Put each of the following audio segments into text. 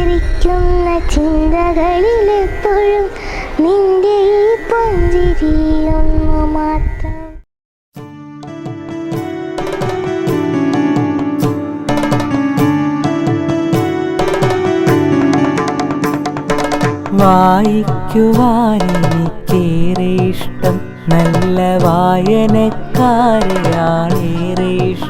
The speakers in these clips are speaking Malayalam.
ചിരിക്കുന്ന ചിന്തകളിലെപ്പോഴും നിന്റെ ഈ പുഞ്ചിരിയൊന്നു മാത്രം. വായിക്കുവാനെനിക്കേറെ ഇഷ്ടം. നല്ല വായനക്കാരെയാണേറെ ഇഷ്ടം.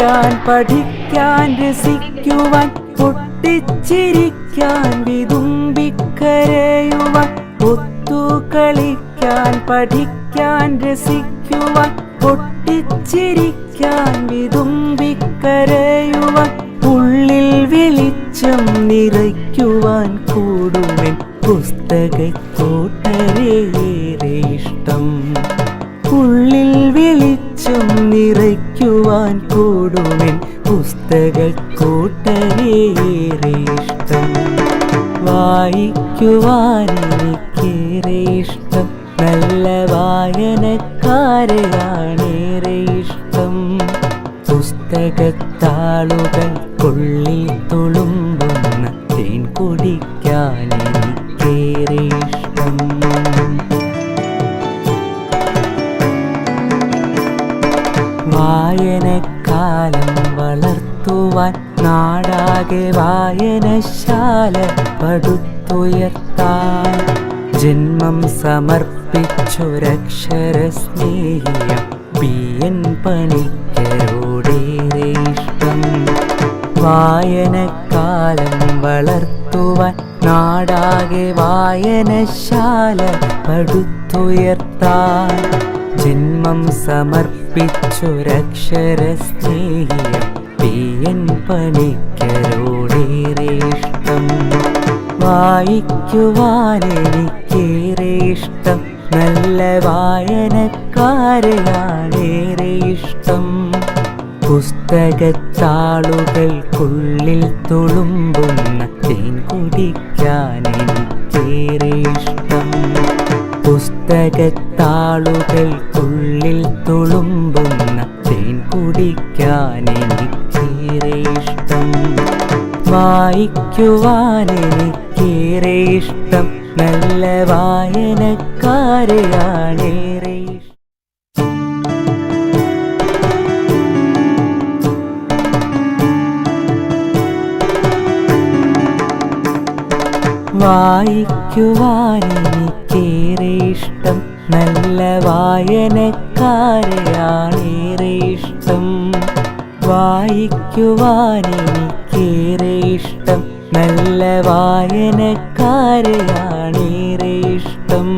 കളിക്കാൻ പഠിക്കാൻ രസിക്കുവാൻ പൊട്ടിച്ചിരിക്കാൻ വിതുമ്പിക്കരയുവാൻ ഒത്തു കളിക്കാൻ പഠിക്കാൻ രസിക്കുവാൻ പൊട്ടിച്ചിരിക്കാൻ വിതുമ്പിക്കരയുവാൻ ഉള്ളിൽ വെളിച്ചം നിറയ്ക്കുവാൻ കൂടുമെൻ പുസ്തകത്തോട്ടരേറെ ഇഷ്ടം. ഉള്ളിൽ വെളിച്ചം നിറയ്ക്കുവാൻ കൂടുമെൻ പുസ്തകക്കൂട്ടരേറെ ഇഷ്ടം വായിക്കുവാൻ എനിക്കേറെ ഇഷ്ടം നല്ല വായനക്കാരെയാണേറെ ഇഷ്ടം പുസ്തകത്താളുകൾ കൊള്ളി തുളുമ്പുന്ന തേൻ കുടിക്കാൻ എനിക്കേറെ ഇഷ്ടം വളർത്തുവാൻ നാടാകെ വായനശാല പടുത്തുയർത്താൻ ജന്മം സമർപ്പിച്ചൊരക്ഷര സ്നേഹിയം പി എൻ പണിക്കരോടേറെ ഇഷ്ടം. വായനക്കാലം വളർത്തുവാൻ നാടാകെ വായനശാല പടുത്തുയർത്താൻ ജന്മം സമർപ്പിച്ചൊരക്ഷര സ്നേഹിയ പണിക്കരോടേറെ ഇഷ്ടം നല്ല വായനക്കാരെയാണേറെ ഇഷ്ടം പുസ്തകത്താളുകൾക്കുള്ളിൽ തുളുമ്പുന്ന തേൻ കുടിക്കാൻ പുസ്തകത്താളുകൾക്കുള്ളിൽ തുളുമ്പുന്ന തേൻ കുടിക്കാൻ എനിക്കേറെ ഇഷ്ടം. വായിക്കുവാൻ എനിക്കേറെ ഇഷ്ടം. നല്ല വായനക്കാരെയാണേറെ വായിക്കുവാനേറെ ഇഷ്ടം. നല്ല വായനക്കാരെയാണേറെ ഇഷ്ടം. വായിക്കുവാൻ എനിക്കേറെ ഇഷ്ടം. നല്ല വായനക്കാരെയാണേറെ ഇഷ്ടം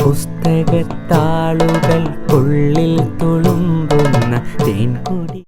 പുസ്തകത്താളുകൾക്കുള്ളിൽ തുളുമ്പുന്ന തേൻകുടി